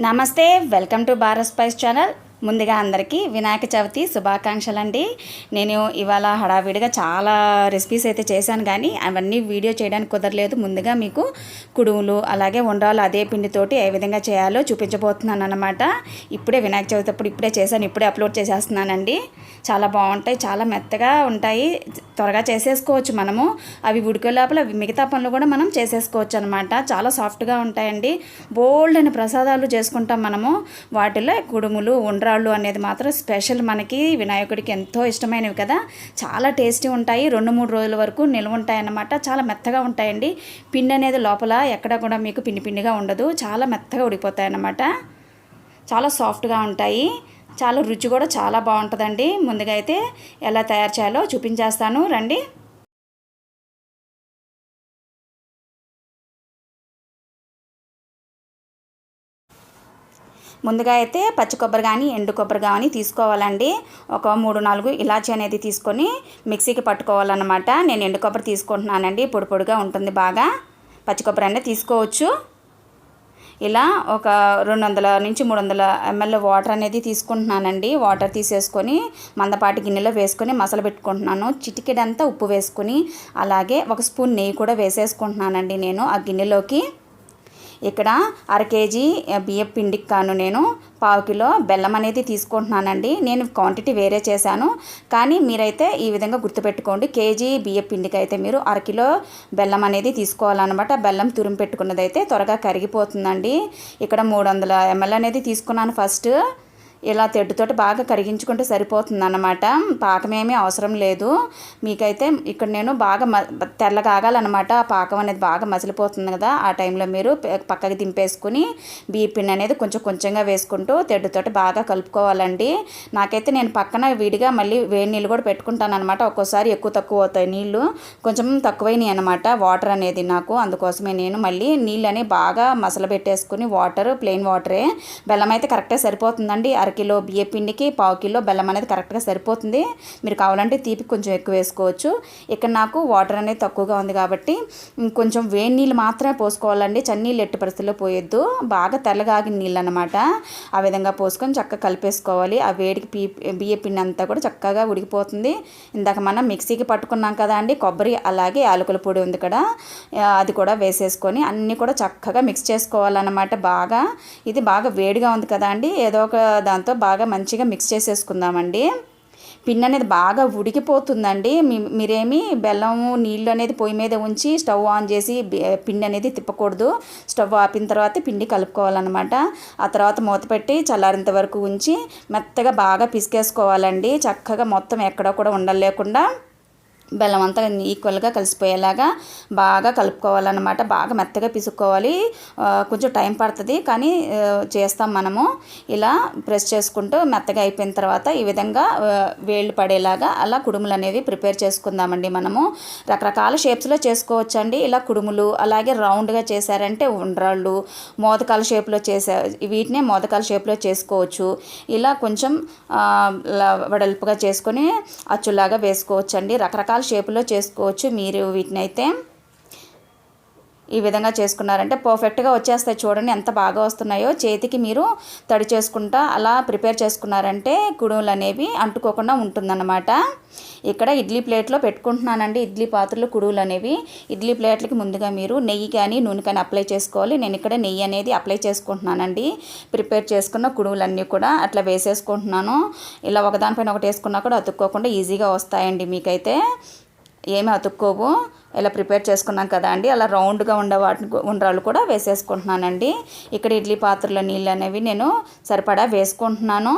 నమస్తే welcome to Bharat spice channel. ముందుగా అందరికీ వినాయక చవితి శుభాకాంక్షలు అండి నేను ఇవాళ హడావిడిగా చాలా రెసిపీస్ అయితే చేశాను కానీ అవన్నీ వీడియో చేయడానికి కుదరలేదు. ముందుగా మీకు కుడుములు అలాగే ఉండ్రాలు అదే పిండితోటి ఏ విధంగా చేయాలో చూపించబోతున్నాను అనమాట ఇప్పుడే వినాయక చవితి అప్పుడు ఇప్పుడే చేశాను ఇప్పుడే అప్లోడ్ చేసేస్తున్నానండి. చాలా బాగుంటాయి చాలా మెత్తగా ఉంటాయి. త్వరగా చేసేసుకోవచ్చు మనము. అవి ఉడికే లోపల మిగతా పనులు కూడా మనం చేసేసుకోవచ్చు అనమాట చాలా సాఫ్ట్గా ఉంటాయండి. బోల్డ్ అని ప్రసాదాలు చేసుకుంటాం మనము. వాటిలో కుడుములు ఉండ్రాళ్ళు అనేది మాత్రం స్పెషల్ మనకి వినాయకుడికి ఎంతో ఇష్టమైనవి కదా. చాలా టేస్టీ ఉంటాయి. రెండు మూడు రోజుల వరకు నిల్వ ఉంటాయి అన్నమాట చాలా మెత్తగా ఉంటాయండి. పిండి అనేది లోపల ఎక్కడ కూడా మీకు పిండి పిండిగా ఉండదు. చాలా మెత్తగా ఉడికిపోతాయి అన్నమాట చాలా సాఫ్ట్గా ఉంటాయి. చాలా రుచి కూడా చాలా బాగుంటుందండి. ముందుగా అయితే ఎలా తయారు చేయాలో చూపించేస్తాను. రండి. ముందుగా అయితే పచ్చి కొబ్బరి కానీ ఎండు కొబ్బరి కానీ తీసుకోవాలండి. ఒక మూడు నాలుగు ఇలాచి అనేది తీసుకొని మిక్సీకి పట్టుకోవాలన్నమాట. నేను ఎండు కొబ్బరి తీసుకుంటున్నానండి. పొడి పొడిగా ఉంటుంది బాగా. పచ్చి కొబ్బరి అనేది తీసుకోవచ్చు. ఇలా ఒక రెండు వందల నుంచి మూడు వందల ఎంఎల్ వాటర్ అనేది తీసుకుంటున్నానండి. వాటర్ తీసేసుకొని మందపాటి గిన్నెలో వేసుకొని మసాలా పెట్టుకుంటున్నాను. చిటికెడంతా ఉప్పు వేసుకొని అలాగే ఒక స్పూన్ నెయ్యి కూడా వేసేసుకుంటున్నానండి నేను ఆ గిన్నెలోకి. ఇక్కడ అర కేజీ బియ్యం పిండికి కాను నేను పావు కిలో బెల్లం అనేది తీసుకుంటున్నానండి. నేను క్వాంటిటీ వేరే చేశాను. కానీ మీరైతే ఈ విధంగా గుర్తుపెట్టుకోండి కేజీ బియ్యం పిండికి అయితే మీరు అరకిలో బెల్లం అనేది తీసుకోవాలన్నమాట. బెల్లం తురిమి పెట్టుకున్నది అయితే త్వరగా కరిగిపోతుందండి. ఇక్కడ మూడు వందల ఎంఎల్ అనేది తీసుకున్నాను ఫస్ట్. ఇలా తెడ్డుతోటి బాగా కరిగించుకుంటే సరిపోతుంది అన్నమాట పాకమేమీ అవసరం లేదు. మీకైతే ఇక్కడ నేను బాగా మ తెల్లగా ఆగాలన్నమాట. ఆ పాకం అనేది బాగా మసిలిపోతుంది కదా. ఆ టైంలో మీరు పక్కకి దింపేసుకుని బీపిన్ అనేది కొంచెం కొంచెంగా వేసుకుంటూ తెడ్డుతోటి బాగా కలుపుకోవాలండి. నాకైతే నేను పక్కన విడిగా మళ్ళీ వేడి నీళ్ళు కూడా పెట్టుకుంటాను అనమాట ఒక్కోసారి ఎక్కువ తక్కువ అవుతాయి నీళ్ళు. కొంచెం తక్కువైనాయి అనమాట వాటర్ అనేది నాకు. అందుకోసమే నేను మళ్ళీ నీళ్ళు అనేవి బాగా మసలు పెట్టేసుకుని వాటర్ ప్లెయిన్ వాటరే. బెల్లం అయితే కరెక్టే సరిపోతుందండి. అర కిలో బియ్య పిండికి పావు కిలో బెల్లం అనేది కరెక్ట్గా సరిపోతుంది. మీరు కావాలంటే తీపి కొంచెం ఎక్కువ వేసుకోవచ్చు. ఇక్కడ నాకు వాటర్ అనేది తక్కువగా ఉంది కాబట్టి కొంచెం వేడి నీళ్ళు మాత్రమే పోసుకోవాలండి. చన్నీళ్ళు ఎట్టి పరిస్థితుల్లో పోయొద్దు. బాగా తెల్లగాగిన నీళ్ళు అనమాట ఆ విధంగా పోసుకొని చక్కగా కలిపేసుకోవాలి. ఆ వేడికి పీ బియ్య పిండి అంతా కూడా చక్కగా ఉడికిపోతుంది. ఇందాక మనం మిక్సీకి పట్టుకున్నాం కదా అండి కొబ్బరి అలాగే యాలకుల పొడి ఉంది కదా అది కూడా వేసేసుకొని అన్నీ కూడా చక్కగా మిక్స్ చేసుకోవాలన్నమాట బాగా. ఇది బాగా వేడిగా ఉంది కదా అండి. ఏదో ఒక దాంతో బాగా మంచిగా మిక్స్ చేసేసుకుందామండి. పిండి అనేది బాగా ఉడికిపోతుందండి. మీ మీరేమి బెల్లం నీళ్ళు అనేది పొయ్యి మీద ఉంచి స్టవ్ ఆన్ చేసి పిండి అనేది తిప్పకూడదు. స్టవ్ ఆపిన తర్వాత పిండి కలుపుకోవాలన్నమాట. ఆ తర్వాత మూత పెట్టి చల్లారేంత వరకు ఉంచి మెత్తగా బాగా పిసికేసుకోవాలండి. చక్కగా మొత్తం ఎక్కడ కూడా ఉండలేకుండా బెల్లం అంతా ఈక్వల్గా కలిసిపోయేలాగా బాగా కలుపుకోవాలన్నమాట. బాగా మెత్తగా పిసుక్కోవాలి. కొంచెం టైం పడుతుంది. కానీ చేస్తాం మనము. ఇలా ప్రెస్ చేసుకుంటూ మెత్తగా అయిపోయిన తర్వాత ఈ విధంగా వేళ్ళు పడేలాగా అలా కుడుములు అనేవి ప్రిపేర్ చేసుకుందామండి మనము. రకరకాల షేప్స్లో చేసుకోవచ్చండి. ఇలా కుడుములు అలాగే రౌండ్గా చేశారంటే ఉండ్రాళ్ళు మోదకాల షేప్లో చేసే వీటినే మోదకాల షేప్లో చేసుకోవచ్చు. ఇలా కొంచెం వడల్పుగా చేసుకొని అచ్చులాగా వేసుకోవచ్చండి. రకరకాల షేపులో చేసుకోవచ్చు. మీరు వీటిని అయితే ఈ విధంగా చేసుకున్నారంటే పర్ఫెక్ట్గా వచ్చేస్తాయి చూడండి ఎంత బాగా వస్తున్నాయో. చేతికి మీరు తడి చేసుకుంటా అలా ప్రిపేర్ చేసుకున్నారంటే కుడుములు అనేవి అంటుకోకుండా ఉంటుందన్నమాట. ఇక్కడ ఇడ్లీ ప్లేట్లో పెట్టుకుంటున్నానండి ఇడ్లీ పాత్రలు కుడువులు అనేవి. ఇడ్లీ ప్లేట్లకి ముందుగా మీరు నెయ్యి కానీ నూనె కానీ అప్లై చేసుకోవాలి. నేను ఇక్కడ నెయ్యి అనేది అప్లై చేసుకుంటున్నానండి. ప్రిపేర్ చేసుకున్న కుడువులన్నీ కూడా అట్లా వేసేసుకుంటున్నాను. ఇలా ఒకదానిపైన ఒకటి వేసుకున్నా కూడా అతుక్కోకుండా ఈజీగా వస్తాయండి మీకైతే. ఏమి అతుక్కోవు. ఇలా ప్రిపేర్ చేసుకున్నాం కదా అండి. అలా రౌండ్గా ఉండే వాటిని ఉండ్రాలు కూడా వేసేసుకుంటున్నానండి. ఇక్కడ ఇడ్లీ పాత్రలో నీళ్ళు అనేవి నేను సరిపడా వేసుకుంటున్నాను.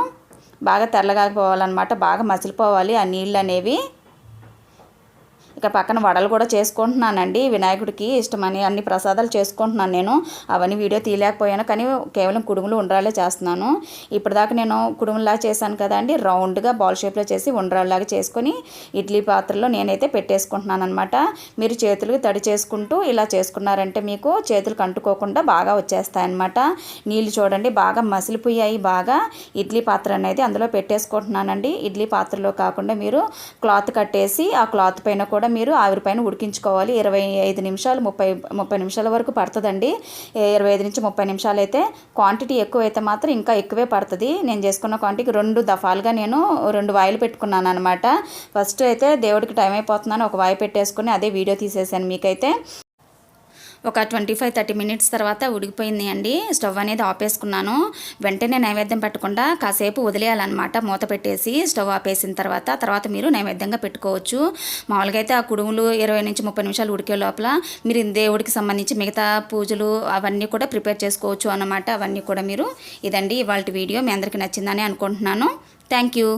బాగా తెల్లగాకపోవాలన్నమాట బాగా మసిలిపోవాలి ఆ నీళ్ళు అనేవి. ఇక పక్కన వడలు కూడా చేసుకుంటున్నానండి. వినాయకుడికి ఇష్టమని అన్ని ప్రసాదాలు చేసుకుంటున్నాను నేను. అవన్నీ వీడియో తీయలేకపోయాను. కానీ కేవలం కుడుములు ఉండ్రాలే చేస్తున్నాను. ఇప్పటిదాకా నేను కుడుములా చేశాను కదండి. రౌండ్గా బాల్ షేప్లో చేసి ఉండ్రాల్లాగా చేసుకొని ఇడ్లీ పాత్రలో నేనైతే పెట్టేసుకుంటున్నాను అనమాట మీరు చేతులకు తడి చేసుకుంటూ ఇలా చేసుకున్నారంటే మీకు చేతులకు అంటుకోకుండా బాగా వచ్చేస్తాయన్నమాట. నీళ్ళు చూడండి బాగా మసిలిపోయాయి. బాగా ఇడ్లీ పాత్ర అనేది అందులో పెట్టేసుకుంటున్నానండి. ఇడ్లీ పాత్రలో కాకుండా మీరు క్లాత్ కట్టేసి ఆ క్లాత్ పైన కూడా కూడా మీరు ఆవిరి పైన ఉడికించుకోవాలి. ఇరవై ఐదు నిమిషాలు ముప్పై ముప్పై నిమిషాల వరకు పడుతుందండి. ఇరవై ఐదు నుంచి ముప్పై నిమిషాలు అయితే క్వాంటిటీ ఎక్కువ అయితే మాత్రం ఇంకా ఎక్కువే పడుతుంది. నేను చేసుకున్న క్వాంటిటీకి రెండు దఫాలుగా నేను రెండు వాయిలు పెట్టుకున్నాను అనమాట ఫస్ట్ అయితే దేవుడికి టైం అయిపోతుందని ఒక వాయి పెట్టేసుకుని అదే వీడియో తీసేసాను మీకైతే. ఒక ట్వంటీ ఫైవ్ థర్టీ మినిట్స్ తర్వాత ఉడికిపోయింది అండి. స్టవ్ అనేది ఆపేసుకున్నాను. వెంటనే నైవేద్యం పెట్టకుండా కాసేపు వదిలేయాలన్నమాట. మూత పెట్టేసి స్టవ్ ఆపేసిన తర్వాత తర్వాత మీరు నైవేద్యంగా పెట్టుకోవచ్చు. మామూలుగా అయితే ఆ కుడుములు ఇరవై నుంచి ముప్పై నిమిషాలు ఉడికే లోపల మీరు దేవుడికి సంబంధించి మిగతా పూజలు అవన్నీ కూడా ప్రిపేర్ చేసుకోవచ్చు అన్నమాట. అవన్నీ కూడా మీరు ఇదండి ఇవాళ వీడియో. మీ అందరికీ నచ్చిందని అనుకుంటున్నాను. Thank you.